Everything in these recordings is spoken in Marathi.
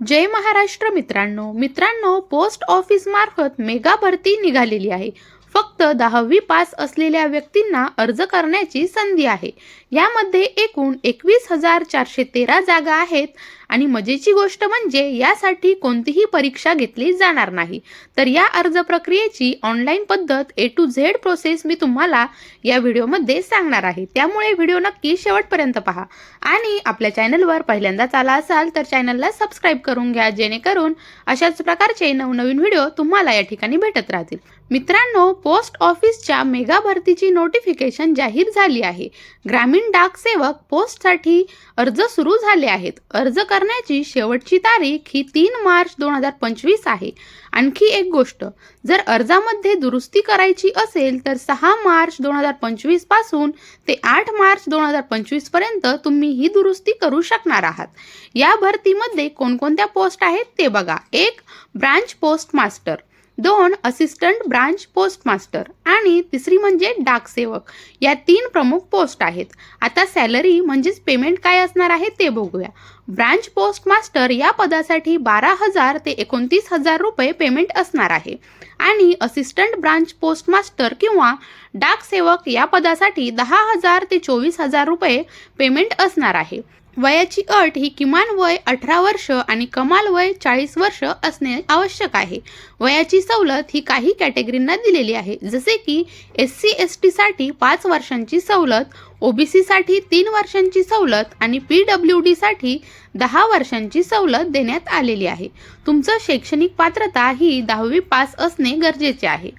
जय महाराष्ट्र मित्रांनो. मित्रांनो पोस्ट ऑफिस मार्फत मेगा भरती निघालेली आहे. फक्त दहावी पास असलेल्या व्यक्तींना अर्ज करण्याची संधी आहे. यामध्ये एकूण एकवीस हजार चारशे तेरा जागा आहेत. आणि मजेची गोष्ट म्हणजे यासाठी कोणतीही परीक्षा घेतली जाणार नाही. तर या अर्ज प्रक्रियेची ऑनलाईन पद्धत ए टू झेड प्रोसेस मी तुम्हाला या व्हिडिओमध्ये सांगणार आहे. त्यामुळे व्हिडिओ नक्की शेवटपर्यंत पहा. आणि आपल्या चॅनलवर पहिल्यांदाच आला असाल तर चॅनलला सबस्क्राईब करून घ्या जेणेकरून अशाच प्रकारचे नवनवीन व्हिडिओ तुम्हाला या ठिकाणी भेटत राहतील. मित्रांनो पोस्ट ऑफिसच्या मेगा भरतीची नोटिफिकेशन जाहीर झाली आहे. ग्रामीण डाक सेवक पोस्टसाठी अर्ज सुरू झाले आहेत. अर्ज कर करण्याची शेवटची तारीख ही तीन मार्च दोन हजार पंचवीस आहे. आणखी एक गोष्ट जर अर्जामध्ये दुरुस्ती करायची असेल तर सहा मार्च दोन हजार पंचवीसपासून ते आठ मार्च दोन हजार पंचवीसपर्यंत तुम्ही ही दुरुस्ती करू शकणार आहात. या भरतीमध्ये कोणकोणत्या पोस्ट आहेत ते बघा. एक ब्रांच पोस्ट मास्टर दोन असिस्टंट ब्रांच पोस्टमास्टर आणि तिसरी म्हणजे डाकसेवक या तीन प्रमुख पोस्ट आहेत. आता सॅलरी म्हणजेच पेमेंट काय असणार आहे ते बघूया. ब्रांच पोस्टमास्टर या पदासाठी बारा हजार ते एकोणतीस हजार रुपये पेमेंट असणार आहे. आणि असिस्टंट ब्रांच पोस्टमास्टर किंवा डाकसेवक या पदासाठी दहा हजार ते चोवीस हजार रुपये पेमेंट असणार आहे. वयाची अट ही किमान वय अठरा वर्ष आणि कमाल वय चाळीस वर्ष असणे आवश्यक आहे. वयाची सवलत ही काही कॅटेगरींना दिलेली आहे. जसे की एस सी एस टीसाठी पाच वर्षांची सवलत ओबीसीसाठी तीन वर्षांची सवलत आणि पी डब्ल्यू डीसाठी दहा वर्षांची सवलत देण्यात आलेली आहे. तुमचं शैक्षणिक पात्रता ही दहावी पास असणे गरजेचे आहे.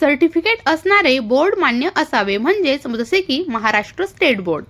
सर्टिफिकेट असणारे बोर्ड मान्य असावे म्हणजेच जसे की महाराष्ट्र स्टेट बोर्ड.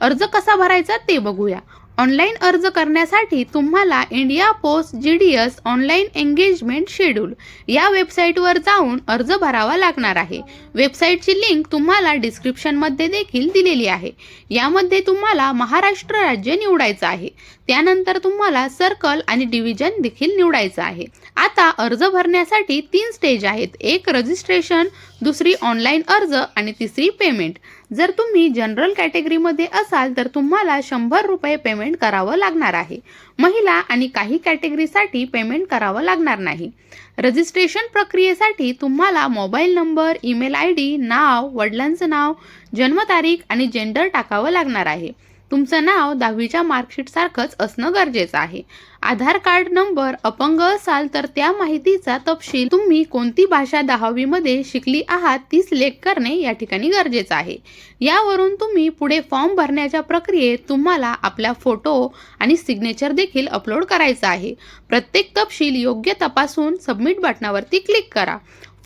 अर्ज कसा भरायचा ते बघूया. ऑनलाईन अर्ज करण्यासाठी तुम्हाला India post G D S online engagement schedule या वेबसाईटवर जाऊन अर्ज भरावा लागणार आहे. वेबसाईटची लिंक तुम्हाला डिस्क्रिप्शनमध्ये देखील दिलेली आहे. यामध्ये तुम्हाला महाराष्ट्र राज्य निवडायचं आहे. त्यानंतर तुम्हाला सर्कल आणि डिव्हिजन देखील निवडायचं आहे. आता अर्ज भरण्यासाठी तीन स्टेज आहेत. एक रजिस्ट्रेशन दुसरी ऑनलाईन अर्ज आणि तिसरी पेमेंट जर तुम्ही जनरल कॅटेगरीमध्ये असाल तर तुम्हाला शंभर रुपये पेमेंट करावं लागणार आहे. महिला आणि काही कॅटेगरीसाठी पेमेंट करावं लागणार नाही. रजिस्ट्रेशन प्रक्रियेसाठी तुम्हाला mobile number email I D नाव वडिलांचं नाव जन्मतारीख आणि जेंडर टाकावं लागणार आहे. तुमचं नाव दहावीच्या मार्कशीटसारखंच असणं गरजेचं आहे. आधार कार्ड नंबर अपंग असाल तर त्या माहितीचा तपशील तुम्ही कोणती भाषा दहावीमध्ये शिकली आहात ती सिलेक्ट करणे या ठिकाणी गरजेचं आहे. यावरून तुम्ही पुढे फॉर्म भरण्याच्या प्रक्रियेत तुम्हाला आपला फोटो आणि सिग्नेचर देखील अपलोड करायचा आहे. प्रत्येक तपशील योग्य तपासून सबमिट बटनावरती क्लिक करा.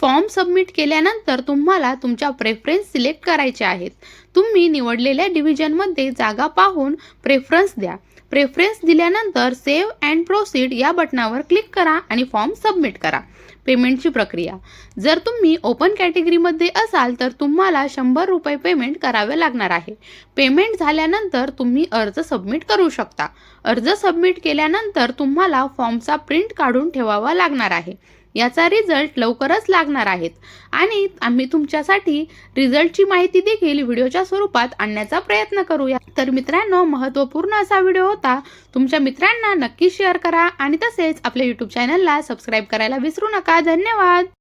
फॉर्म सबमिट केल्यानंतर तुम्हाला तुमच्या प्रेफरन्स सिलेक्ट करायचे आहेत. तुम्ही निवडलेल्या डिव्हिजनमध्ये जागा पाहून प्रेफरन्स द्या. प्रेफरन्स दिल्यानंतर सेव्ह अँड प्रोसीड या बटनावर क्लिक करा आणि फॉर्म सबमिट करा. पेमेंटची प्रक्रिया. जर तुम्ही ओपन कॅटेगरीमध्ये असाल तर तुम्हाला शंभर रुपये पेमेंट करावे लागणार आहे. पेमेंट झाल्यानंतर तुम्ही अर्ज सबमिट करू शकता. अर्ज सबमिट केल्यानंतर तुम्हाला फॉर्मचा प्रिंट काढून ठेवावा लागणार आहे. याचा रिझल्ट लवकरच लागणार आहेत. आणि आम्ही तुमच्यासाठी रिझल्टची माहिती देखील व्हिडिओच्या स्वरूपात आणण्याचा प्रयत्न करूया. तर मित्रांनो महत्त्वपूर्ण असा व्हिडिओ होता. तुमच्या मित्रांना नक्की शेअर करा. आणि तसेच आपल्या यूट्यूब चॅनलला सबस्क्राईब करायला विसरू नका. धन्यवाद!